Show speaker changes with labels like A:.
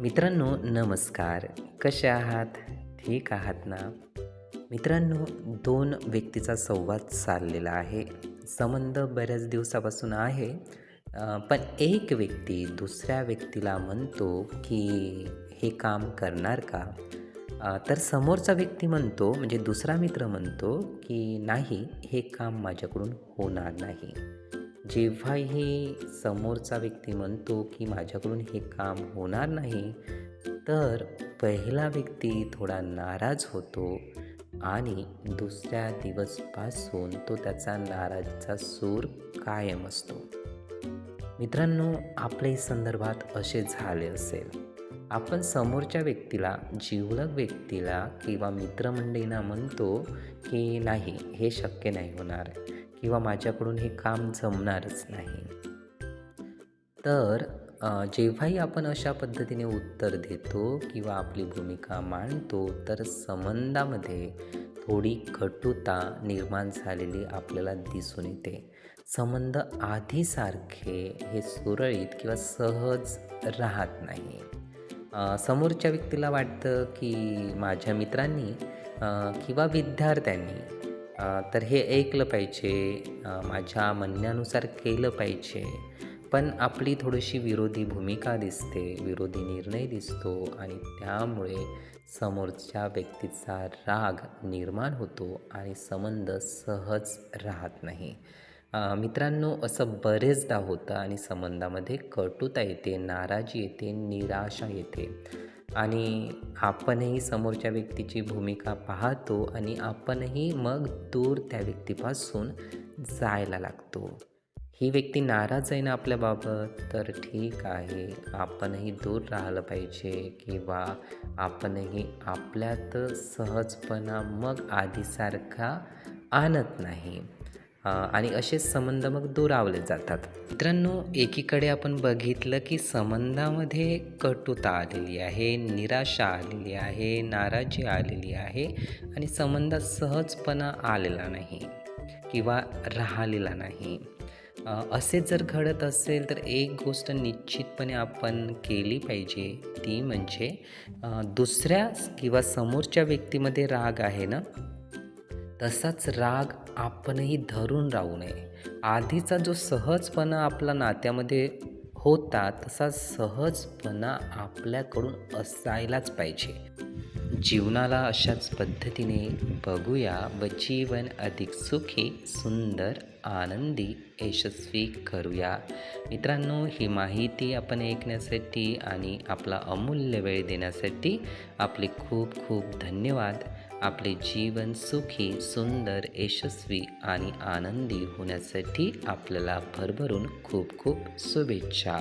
A: मित्रांनो नमस्कार. कसे आहात? ठीक आहात ना? मित्रांनो दोन व्यक्तीचा संवाद चाललेला आहे. संबंध बऱ्याच दिवसापासून आहे. पण एक व्यक्ती दुसऱ्या व्यक्तीला म्हणतो की हे काम करणार का? तर समोरचा व्यक्ती म्हणतो म्हणजे दुसरा मित्र म्हणतो की नाही हे काम माझ्याकडून होणार नाही. जेव्हाही समोरचा व्यक्ती म्हणतो की माझ्याकडून हे काम होणार नाही तर पहिला व्यक्ती थोडा नाराज होतो आणि दुसऱ्या दिवसपासून तो त्याचा नाराजचा सूर कायम असतो. मित्रांनो आपल्याही संदर्भात असे झाले असेल. आपण समोरच्या व्यक्तीला जिवलग व्यक्तीला किंवा मित्रमंडळींना म्हणतो की नाही हे शक्य नाही होणार. किंवा माझ्याकडून हे काम जमणारच नाही. तर जेव्हाही आपण अशा पद्धतीने उत्तर देतो किंवा आपली भूमिका मांडतो तर संबंधामध्ये थोडी कटुता निर्माण झालेली आपल्याला दिसून येते. संबंध आधीसारखे हे सुरळीत किंवा सहज राहत नाही. समोरच्या व्यक्तीला वाटतं की माझ्या मित्रांनी किंवा विद्यार्थ्यांनी तर हे ऐकलं पाहिजे माझ्या म्हणण्यानुसार केलं पाहिजे. पण आपली थोडीशी विरोधी भूमिका दिसते विरोधी निर्णय दिसतो आणि त्यामुळे समोरच्या व्यक्तीचा राग निर्माण होतो आणि संबंध सहज राहत नाही. मित्रांनो असं बरेचदा होतं आणि संबंधामध्ये कटुता येते नाराजी येते निराशा येते. आणि आपणही समोरच्या व्यक्तीची भूमिका पाहतो आणि आपणही मग दूर त्या व्यक्तीपासून जायला लागतो. ही व्यक्ती नाराज आहे ना आपल्याबाबत तर ठीक आहे. आपणही दूर राहिलं पाहिजे किंवा आपणही आपल्यात सहजपणा मग आधीसारखा आणत नाही. आणि असेच संबंध मग दुरावले जातात. मित्रांनो एकीकडे आपण बघितलं की संबंधामध्ये कटुता आलेली आहे निराशा आलेली आहे नाराजी आलेली आहे आणि संबंधात सहजपणा आलेला नाही किंवा राहिलेला नाही. असे जर घडत असेल तर एक गोष्ट निश्चितपणे आपण केली पाहिजे ती म्हणजे दुसऱ्या किंवा समोरच्या व्यक्तीमध्ये राग आहे ना? तसाच राग आपणही धरून राहू नये. आधीचा जो सहजपणा आपला नात्यामध्ये होता तसा सहजपणा आपल्याकडून असायलाच पाहिजे. जीवनाला अशाच पद्धतीने बघूया. व जीवन अधिक सुखी सुंदर आनंदी यशस्वी करूया. मित्रांनो ही माहिती आपण ऐकण्यासाठी आणि आपला अमूल्य वेळ देण्यासाठी आपले खूप खूप धन्यवाद. आपले जीवन सुखी सुंदर यशस्वी आणि आनंदी होण्यासाठी आपल्याला भरभरून खूप खूप शुभेच्छा.